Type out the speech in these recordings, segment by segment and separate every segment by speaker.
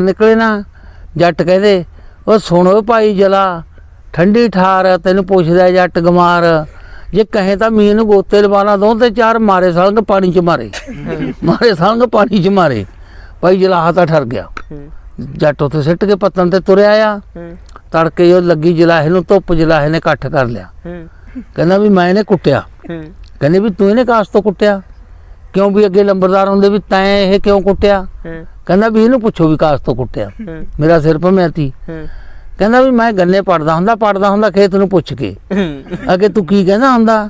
Speaker 1: ਨਿਕਲੇ ਨਾ, ਜੱਟ ਕਹਿੰਦੇ, ਉਹ ਸੁਣੋ ਭਾਈ ਜਲਾ, ਠੰਡੀ ਠਾਰ ਤੈਨੂੰ ਪੁੱਛਦਾ ਜੱਟ ਗਮਾਰ। ਜੇ ਕਹੇ ਤਾਂ ਮੀਂਹ ਨੂੰ ਗੋਤੇ ਲਵਾਣਾ ਦੋ ਤੇ ਚਾਰ ਮਾਰੇ ਸੰਗ ਪਾਣੀ ਚ ਮਾਰੇ। ਮਾਰੇ ਸੰਗ ਪਾਣੀ ਚ ਮਾਰੇ। ਭਾਈ ਜਲਾਹਾ ਤਾਂ ਠਰ ਗਿਆ। ਜੱਟ ਉੱਥੇ ਸਿੱਟ ਕੇ ਪੱਤਨ ਤੇ ਤੁਰਿਆ ਆ। ਤੜਕੇ ਉਹ ਲੱਗੀ ਜਲਾਹੇ ਨੂੰ ਧੁੱਪ, ਜਲਾਹੇ ਨੇ ਇਕੱਠ ਕਰ ਲਿਆ। ਕਹਿੰਦਾ ਵੀ ਮੈਂ ਇਹਨੇ ਕੁੱਟਿਆ।
Speaker 2: ਹੂੰ
Speaker 1: ਕਹਿੰਦੇ ਵੀ ਤੂੰ ਇਹਨੇ ਕਾਸ ਤੋਂ ਕੁੱਟਿਆ? ਕਿਉਂ ਵੀ ਅੱਗੇ ਲੰਬਰਦਾਰ ਹੁੰਦੇ ਵੀ ਤੈਂ ਇਹ ਕਿਉਂ ਕੁੱਟਿਆ? ਕਹਿੰਦਾ ਵੀ ਇਹਨੂੰ ਪੁੱਛੋ ਵੀ ਕਾਸ ਤੋਂ ਕੁੱਟਿਆ। ਮੇਰਾ ਸਿਰ ਭਮਿਆ ਤੀ ਕਹਿੰਦਾ ਵੀ ਮੈਂ ਗੰਨੇ ਪੜਦਾ ਹੁੰਦਾ ਪੜਦਾ ਹੁੰਦਾ ਖੇਤ ਨੂੰ ਪੁੱਛ ਕੇ। ਅਗੇ ਤੂੰ ਕੀ ਕਹਿੰਦਾ ਹੁੰਦਾ?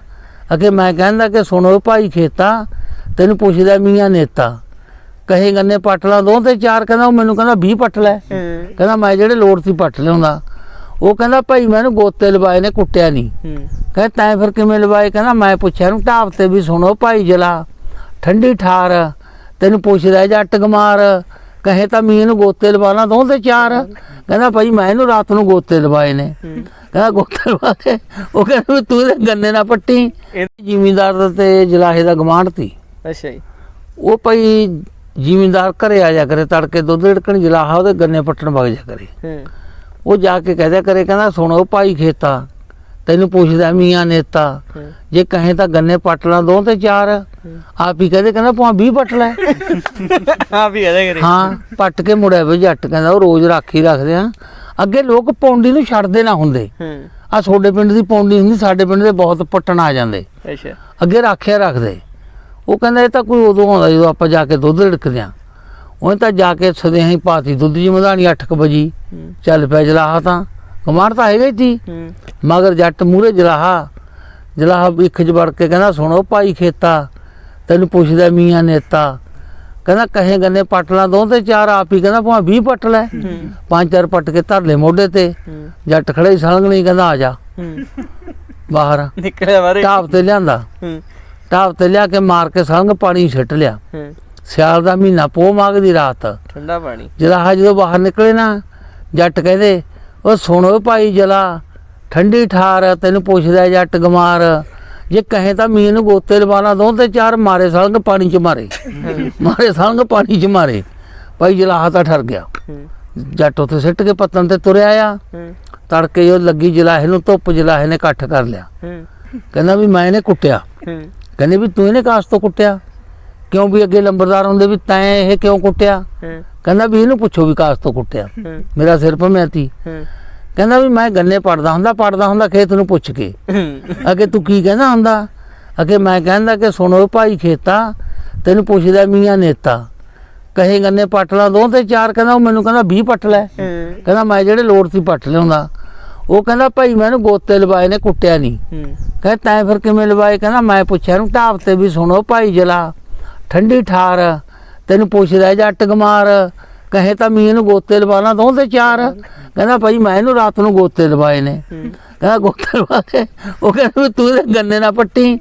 Speaker 1: ਅਗੇ ਮੈਂ ਕਹਿੰਦਾ ਕਿ ਸੁਣੋ ਭਾਈ ਖੇਤਾ ਤੈਨੂੰ ਪੁੱਛਦਾ ਮੀਆਂ ਨੇਤਾ। ਕਹੇ ਗੰਨੇ ਪੱਟ ਲਾ ਦੋ ਤੇ ਚਾਰ ਕਹਿੰਦਾ ਉਹ ਮੈਨੂੰ ਕਹਿੰਦਾ 20 ਪੱਟ ਲੈ। ਕਹਿੰਦਾ ਮੈਂ ਜਿਹੜੇ ਲੋੜ ਸੀ ਪੱਟ ਲਿਆਉਂਦਾ। ਉਹ ਕਹਿੰਦਾ ਭਾਈ ਮੈਨੂੰ ਗੋਤੇ ਲਵਾਏ ਨੇ ਕੁੱਟਿਆ ਨਹੀਂ ਕਹਿੰਦਾ ਤੈਂ ਫਿਰ ਕਿਵੇਂ ਲਵਾਏ? ਕਹਿੰਦਾ ਮੈਂ ਪੁੱਛਿਆ ਨੂੰ ਢਾਬ ਤੇ ਵੀ ਸੁਣੋ ਭਾਈ ਜਲਾ ਠੰਡੀ ਠਾਰ। ਤੈਨੂੰ ਪੁੱਛਦਾ ਜੱਟ ਗਮਾਰ ਕਹੇ ਤਾਂ ਮੀਂਹ ਨੂੰ ਗੋਤੇ ਲਵਾਣਾ ਦੋ ਤੇ ਚਾਰ। ਕਹਿੰਦਾ ਭਾਈ ਮੈਂ ਇਹਨੂੰ ਰਾਤ ਨੂੰ ਗੋਤੇ ਲਵਾਏ ਨੇ। ਕਹਿੰਦਾ ਗੋਤੇ ਲਵਾ ਕੇ ਉਹ ਕਹਿੰਦਾ ਤੂੰ ਇਹਦੇ ਗੰਨੇ ਨਾ ਪੱਟੀ। ਜ਼ਿਮੀਂਦਾਰ ਤੇ ਜਲਾਹੇ ਦਾ ਗਮਾਂਡ ਤੀ
Speaker 2: ਅੱਛਾ ਜੀ।
Speaker 1: ਉਹ ਭਾਈ ਜ਼ਿਮੀਂਦਾਰ ਘਰੇ ਆ ਜਾ ਕਰੇ ਤੜਕੇ ਦੁੱਧ ਢੜਕਣ ਜਲਾਹਾ ਉਹਦੇ ਗੰਨੇ ਪੱਟਣ ਵਗ ਜਾ ਕਰੇ। ਉਹ ਜਾ ਕੇ ਕਹਦਿਆ ਕਰੇ ਕਹਿੰਦਾ ਸੁਣੋ ਭਾਈ ਖੇਤਾ। ਤੈਨੂੰ ਪੁੱਛਦਾ ਮੀਆਂ ਨੇਤਾ
Speaker 2: ਹੂੰ।
Speaker 1: ਜੇ ਕਹੇ ਤਾਂ ਗੰਨੇ ਪੱਟ ਲਾਂ ਦੋ ਤੇ ਚਾਰ। ਆਪ ਹੀ ਕਹਦੇ ਕਹਿੰਦਾ ਭਾਂ 20 ਪੱਟ ਲੈ।
Speaker 2: ਹਾਂ ਵੀ ਇਹਦੇ ਕਰੇ।
Speaker 1: ਹਾਂ ਪੱਟ ਕੇ ਮੁੜਿਆ ਵੇ ਜੱਟ ਕਹਿੰਦਾ ਉਹ ਰੋਜ਼ ਰਾਖੀ ਰੱਖਦੇ ਆ। ਅੱਗੇ ਲੋਕ ਪੌਂਡੀ ਨੂੰ ਛੱਡਦੇ ਨਾ ਹੁੰਦੇ।
Speaker 2: ਹੂੰ।
Speaker 1: ਆ ਤੁਹਾਡੇ ਪਿੰਡ ਦੀ ਪੌਂਡੀ ਹੁੰਦੀ ਸਾਡੇ ਪਿੰਡ ਦੇ ਬਹੁਤ ਪੱਟਣ ਆ ਜਾਂਦੇ।
Speaker 2: ਅੱਛਾ।
Speaker 1: ਅੱਗੇ ਰਾਖਿਆ ਰੱਖਦੇ। ਉਹ ਕਹਿੰਦਾ ਇਹ ਤਾਂ ਕੋਈ ਉਦੋਂ ਆਉਂਦਾ ਜਦੋਂ ਆਪਾਂ ਜਾ ਕੇ ਦੁੱਧ ਢੜਕਦੇ ਆ। ਉਹ ਤਾਂ ਜਾ ਕੇ ਸਦਿਆਂ ਹੀ ਪਾਤੀ ਦੁੱਧ ਜੀ ਮਧਾਣੀ 8 ਵਜੀ।
Speaker 2: ਹੂੰ।
Speaker 1: ਚੱਲ ਪਿਆ ਜਲਾਹਾ ਤਾਂ। ਕਮਾਰ ਤਾਂ ਹੈਗਾ ਹੀ ਸੀ।
Speaker 2: ਹੂੰ।
Speaker 1: ਮਗਰ ਜੱਟ ਮੂਰੇ ਜਲਾਹਾ। ਜਲਾਹਾ ਇੱਕ ਚ ਵੜ ਕੇ ਕਹਿੰਦਾ ਸੁਣੋ ਭਾਈ ਖੇਤਾ ਤੈਨੂੰ ਪੁੱਛਦਾ ਮੀਆਂ ਨੇਤਾ। ਕਹਿੰਦਾ ਕਹੇ ਗੰਨੇ ਪੱਟ ਲਾ ਦੋ ਤੇ ਚਾਰ ਆਪ ਹੀ ਕਹਿੰਦਾ ਭਾਵੇਂ 20 ਪੱਟ ਲੈ ਪੰਜ ਚਾਰ ਪੱਟ ਕੇ ਧਰ ਲੈ ਮੋਢੇ ਤੇ। ਜੱਟ ਖੜੇ ਸਲੰਗ ਨਹੀਂ ਕਹਿੰਦਾ ਆ ਜਾ। ਬਾਹਰ।
Speaker 2: ਨਿਕਲਿਆ ਬਾਰੇ
Speaker 1: ਢਾਬ ਤੇ ਲਿਆਂਦਾ। ਢਾਬ ਤੇ ਲਿਆ ਕੇ ਮਾਰ ਕੇ ਸੰਗ ਪਾਣੀ ਛੱਟ ਲਿਆ। ਸਿਆਲ ਦਾ ਮਹੀਨਾ ਪੋ ਮਾਘ ਦੀ ਰਾਤ।
Speaker 2: ਠੰਡਾ ਪਾਣੀ।
Speaker 1: ਜਲਾਹਾ ਜਦੋਂ ਬਾਹਰ ਨਿਕਲੇ ਨਾ ਜੱਟ ਕਹਿੰਦੇ ਉਹ ਸੁਣੋ ਭਾਈ ਜਲਾ ਠੰਡੀ ਠਾਰ ਤੈਨੂੰ ਪੁੱਛਦਾ ਜੱਟ ਗਮਾਰ ਜੇ ਕਹੇ ਤਾਂ ਮੀਂਹ ਨੂੰ ਗੋਤੇ ਲਵਾਣਾ ਦੋ ਤੇ ਚਾਰ ਮਾਰੇ ਸੰਗ ਪਾਣੀ ਚ ਮਾਰੇ। ਮਾਰੇ ਸੰਗ ਪਾਣੀ ਚ ਮਾਰੇ। ਭਾਈ ਜਲਾਹਾ ਤਾਂ ਠਰ ਗਿਆ। ਜੱਟ ਉੱਥੇ ਸਿੱਟ ਕੇ ਪੱਤਨ ਤੇ ਤੁਰਿਆ ਆ। ਤੜਕੇ ਉਹ ਲੱਗੀ ਜਲਾਹੇ ਨੂੰ ਧੁੱਪ ਜਲਾਹੇ ਨੇ ਇਕੱਠ ਕਰ ਲਿਆ। ਕਹਿੰਦਾ ਵੀ ਮੈਂ ਇਹਨੇ ਕੁੱਟਿਆ। ਕਹਿੰਦੇ ਵੀ ਤੂੰ ਇਹਨੇ ਕਾਸ ਤੋਂ ਕੁੱਟਿਆ? ਕਿਉਂ ਵੀ ਅੱਗੇ ਲੰਬਰਦਾਰ ਹੁੰਦੇ ਵੀ ਤੈਂ ਇਹ ਕਿਉਂ ਕੁੱਟਿਆ? ਕਹਿੰਦਾ ਵੀ ਇਹਨੂੰ ਪੁੱਛੋ ਵੀ ਕਾਸ ਤੋਂ ਕੁੱਟਿਆ। ਮੇਰਾ ਸਿਰ ਭਮਿਆ ਤੀ।
Speaker 2: ਹੂੰ।
Speaker 1: ਕਹਿੰਦਾ ਵੀ ਮੈਂ ਗੰਨੇ ਪੜਦਾ ਹੁੰਦਾ ਪੜਦਾ ਹੁੰਦਾ ਖੇਤ ਨੂੰ ਪੁੱਛ ਕੇ। ਅਗੇ ਤੂੰ ਕੀ ਕਹਿੰਦਾ ਹੁੰਦਾ? ਅਗੇ ਮੈਂ ਕਹਿੰਦਾ ਕਿ ਸੁਣੋ ਭਾਈ ਖੇਤਾ ਤੈਨੂੰ ਪੁੱਛਦਾ ਮੀਆਂ ਨੇਤਾ। ਕਹੇ ਗੰਨੇ ਪੱਟ ਲਾ ਦੋ ਤੇ ਚਾਰ ਕਹਿੰਦਾ ਉਹ ਮੈਨੂੰ ਕਹਿੰਦਾ 20 ਪੱਟ ਲੈ। ਕਹਿੰਦਾ ਮੈਂ ਜਿਹੜੇ ਲੋੜ ਸੀ ਪੱਟ ਲਿਆਉਂਦਾ। ਉਹ ਕਹਿੰਦਾ ਭਾਈ ਮੈਨੂੰ ਗੋਤੇ ਲਵਾਏ ਨੇ ਕੁੱਟਿਆ ਨਹੀਂ ਕਹਿੰਦਾ ਤੈਂ ਫਿਰ ਕਿਵੇਂ ਲਵਾਏ? ਕਹਿੰਦਾ ਮੈਂ ਪੁੱਛਿਆ ਨੂੰ ਢਾਬ ਤੇ ਵੀ ਸੁਣੋ ਭਾਈ ਜਲਾ। ਠੰਡੀ ਠਾਰ ਤੈਨੂੰ ਪੁੱਛਦਾ ਜੱਟ ਗਮਾਰ ਕਹੇ ਤਾਂ ਮੀਂਹ ਨੂੰ ਗੋਤੇ ਲਵਾਣਾ ਦੋ ਤੇ ਚਾਰ। ਕਹਿੰਦਾ ਭਾਈ ਮੈਂ ਇਹਨੂੰ ਰਾਤ ਨੂੰ ਗੋਤੇ ਲਵਾਏ ਨੇ। ਕਹਿੰਦਾ ਗੋਤੇ ਲਵਾ ਕੇ ਉਹ ਕਹਿੰਦਾ ਤੂੰ ਗੰਨੇ ਨਾ ਪੱਟੀ।